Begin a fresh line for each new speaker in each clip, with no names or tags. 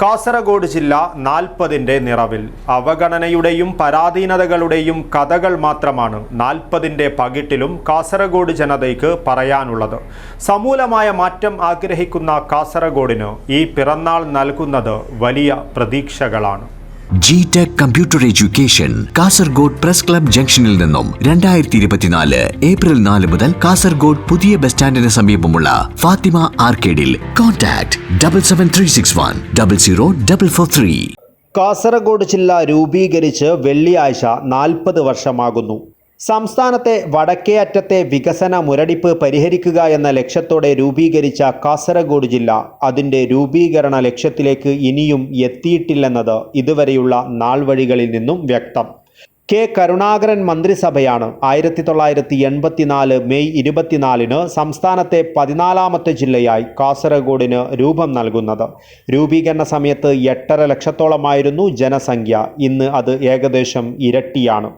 കാസർഗോഡ് ജില്ല നാൽപ്പതിന്റെ നിറവിൽ. അവഗണനയുടെയും പരാധീനതകളുടെയും കഥകൾ മാത്രമാണ് നാൽപ്പതിന്റെ പകിട്ടിലും കാസർഗോഡ് ജനതയ്ക്ക് പറയാനുള്ളത്. സമൂലമായ മാറ്റം ആഗ്രഹിക്കുന്ന കാസർഗോഡിന് ഈ പിറന്നാൾ നൽകുന്നത് വലിയ പ്രതീക്ഷകളാണ്.
G tech computer education Kasaragod press club ജംഗ്ഷനിൽ നിന്നും രണ്ടായിരത്തി ഇരുപത്തിനാല് ഏപ്രിൽ നാല് മുതൽ കാസർഗോഡ് പുതിയ ബസ് സ്റ്റാൻഡിന് സമീപമുള്ള Fathima ആർക്കേഡിൽ contact double seven three six one double zero double four three
Kasaragod ജില്ല രൂപീകരിച്ച് വെള്ളിയാഴ്ച നാൽപ്പത് വർഷമാകുന്നു. സംസ്ഥാനത്തെ വടക്കേ അറ്റത്തെ വികസന മുരടിപ്പ് പരിഹരിക്കുക എന്ന ലക്ഷ്യത്തോടെ രൂപീകരിച്ച കാസർഗോഡ് ജില്ല അതിന്റെ രൂപീകരണ ലക്ഷ്യത്തിലേക്ക് ഇനിയും എത്തിയിട്ടില്ലെന്നത് ഇതുവരെയുള്ള നാൾവഴികളിൽ നിന്നും വ്യക്തം. കെ കരുണാകരൻ മന്ത്രിസഭയാണ്. ആയിരത്തി തൊള്ളായിരത്തി എൺപത്തിനാല് മെയ് ഇരുപത്തിനാലിന് സംസ്ഥാനത്തെ പതിനാലാമത്തെ ജില്ലയായി കാസർഗോഡിന് രൂപം നൽകുന്നത്. രൂപീകരണ സമയത്ത് എട്ടര ലക്ഷത്തോളമായിരുന്നു ജനസംഖ്യ. ഇന്ന് അത് ഏകദേശം ഇരട്ടിയാണ്.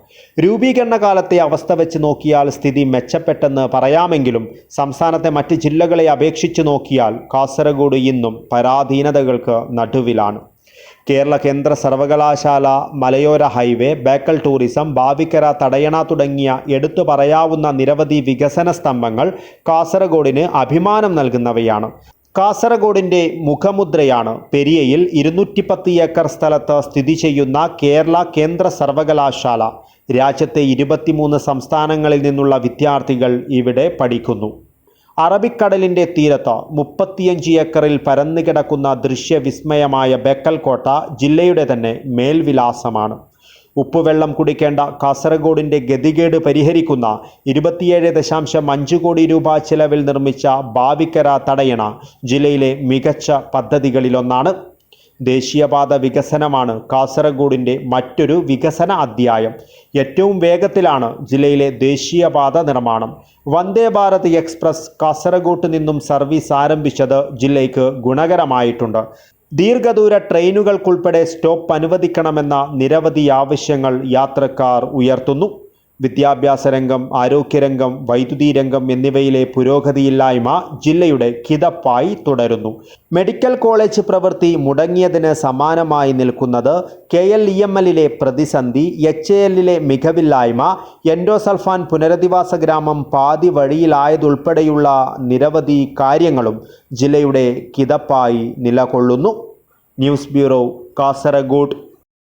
രൂപീകരണ കാലത്തെ അവസ്ഥ വെച്ച് നോക്കിയാൽ സ്ഥിതി മെച്ചപ്പെട്ടെന്ന് പറയാമെങ്കിലും സംസ്ഥാനത്തെ മറ്റ് ജില്ലകളെ അപേക്ഷിച്ച് നോക്കിയാൽ കാസർഗോഡ് ഇന്നും പരാധീനതകൾക്ക് നടുവിലാണ്. കേരള കേന്ദ്ര സർവകലാശാല മലയോര ഹൈവേ ബേക്കൽ ടൂറിസം ഭാവിക്കര തടയണ തുടങ്ങിയ എടുത്തു പറയാവുന്ന നിരവധി വികസന സ്തംഭങ്ങൾ കാസർഗോഡിന് അഭിമാനം നൽകുന്നവയാണ്. കാസർഗോഡിന്റെ മുഖമുദ്രയാണ് പെരിയയിൽ ഇരുന്നൂറ്റി പത്ത് ഏക്കർ സ്ഥലത്ത് സ്ഥിതി ചെയ്യുന്ന കേരള കേന്ദ്ര സർവകലാശാല. രാജ്യത്തെ ഇരുപത്തിമൂന്ന് സംസ്ഥാനങ്ങളിൽ നിന്നുള്ള വിദ്യാർത്ഥികൾ ഇവിടെ പഠിക്കുന്നു. അറബിക്കടലിന്റെ തീരത്ത് മുപ്പത്തിയഞ്ച് ഏക്കറിൽ പരന്നു കിടക്കുന്ന ദൃശ്യവിസ്മയമായ ബെക്കൽ കോട്ട ജില്ലയുടെ തന്നെ മേൽവിലാസമാണ്. ഉപ്പുവെള്ളം കുടിക്കേണ്ട കാസർഗോഡിന്റെ ഗതികേട് പരിഹരിക്കുന്ന ഇരുപത്തിയേഴ് ദശാംശം അഞ്ച് കോടി രൂപ ചിലവിൽ നിർമ്മിച്ച ഭാവിക്കര തടയണ ജില്ലയിലെ മികച്ച പദ്ധതികളിലൊന്നാണ് ദേശീയപാത വികസനമാണ് കാസർഗോഡിന്റെ മറ്റൊരു വികസന അധ്യായം. ഏറ്റവും വേഗത്തിലാണ് ജില്ലയിലെ ദേശീയപാത നിർമ്മാണം. വന്ദേ ഭാരത് എക്സ്പ്രസ് കാസർഗോട്ട് നിന്നും സർവീസ് ആരംഭിച്ചത് ജില്ലയ്ക്ക് ഗുണകരമായിട്ടുണ്ട്. ദീർഘദൂര ട്രെയിനുകൾക്കുൾപ്പെടെ സ്റ്റോപ്പ് അനുവദിക്കണമെന്ന നിരവധി ആവശ്യങ്ങൾ യാത്രക്കാർ ഉയർത്തുന്നു. വിദ്യാഭ്യാസ രംഗം ആരോഗ്യരംഗം വൈദ്യുതി രംഗം എന്നിവയിലെ പുരോഗതിയില്ലായ്മ ജില്ലയുടെ കിതപ്പായി തുടരുന്നു. മെഡിക്കൽ കോളേജ് പ്രവൃത്തി മുടങ്ങിയതിന് സമാനമായി നിൽക്കുന്നത് കെ എൽ ഇ എം എല്ലിലെ പ്രതിസന്ധി എച്ച് എല്ലിലെ മികവില്ലായ്മ എൻഡോസൾഫാൻ പുനരധിവാസ ഗ്രാമം പാതി വഴിയിലായതുൾപ്പെടെയുള്ള നിരവധി കാര്യങ്ങളും ജില്ലയുടെ കിതപ്പായി നിലകൊള്ളുന്നു. News bureau Kasaragod.